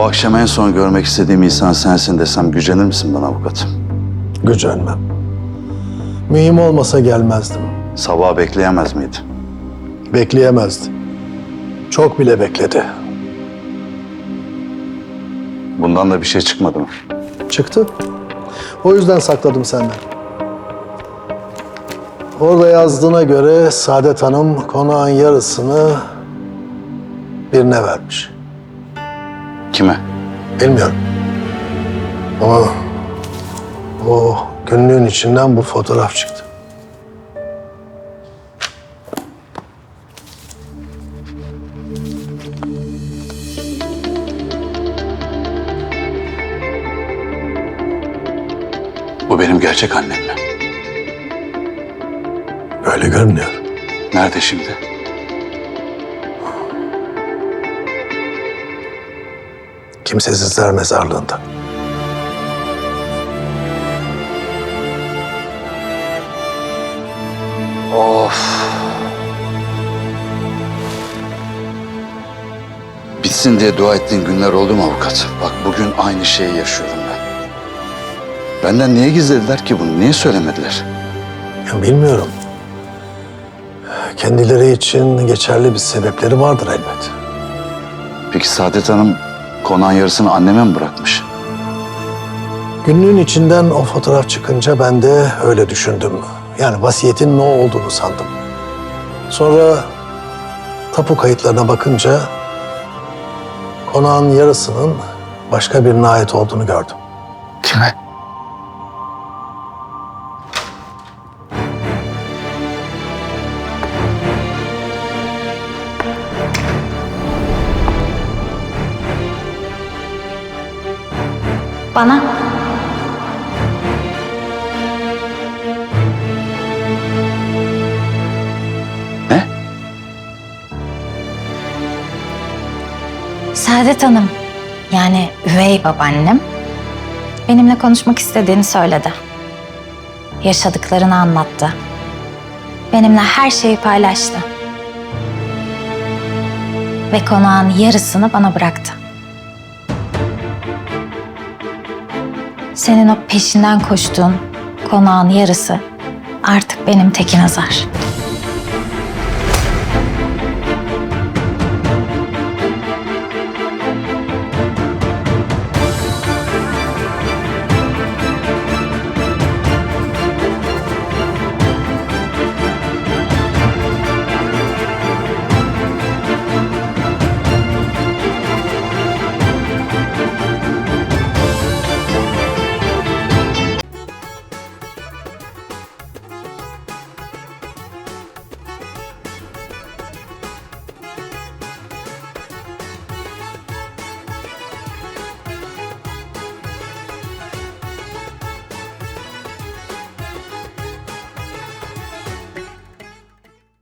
Bu akşam en son görmek istediğim insan sensin desem gücenir misin bana avukat? Gücenmem. Mühim olmasa gelmezdim. Sabah bekleyemez miydi? Bekleyemezdi. Çok bile bekledi. Bundan da bir şey çıkmadı mı? Çıktı. O yüzden sakladım senden. Orada yazdığına göre Saadet Hanım konağın yarısını birine vermiş. Kime? Bilmiyorum. Ama o günlüğün içinden bu fotoğraf çıktı. Bu benim gerçek annem mi? Böyle görünüyor. Nerede şimdi? Kimsesizler mezarlığında. Of. Bitsin diye dua ettiğin günler oldu mu avukat? Bak bugün aynı şeyi yaşıyorum ben. Benden niye gizlediler ki bunu? Niye söylemediler? Ya bilmiyorum. Kendileri için geçerli bir sebepleri vardır elbet. Peki Saadet Hanım konağın yarısını anneme mi bırakmış? Günlüğün içinden o fotoğraf çıkınca ben de öyle düşündüm. Yani vasiyetin ne olduğunu sandım. Sonra tapu kayıtlarına bakınca konağın yarısının başka birine ait olduğunu gördüm. Kime? Bana. Ne? Saadet Hanım, yani üvey babaannem, benimle konuşmak istediğini söyledi. Yaşadıklarını anlattı. Benimle her şeyi paylaştı. Ve konağın yarısını bana bıraktı. Senin o peşinden koştuğun konağın yarısı artık benim Tekin Azar.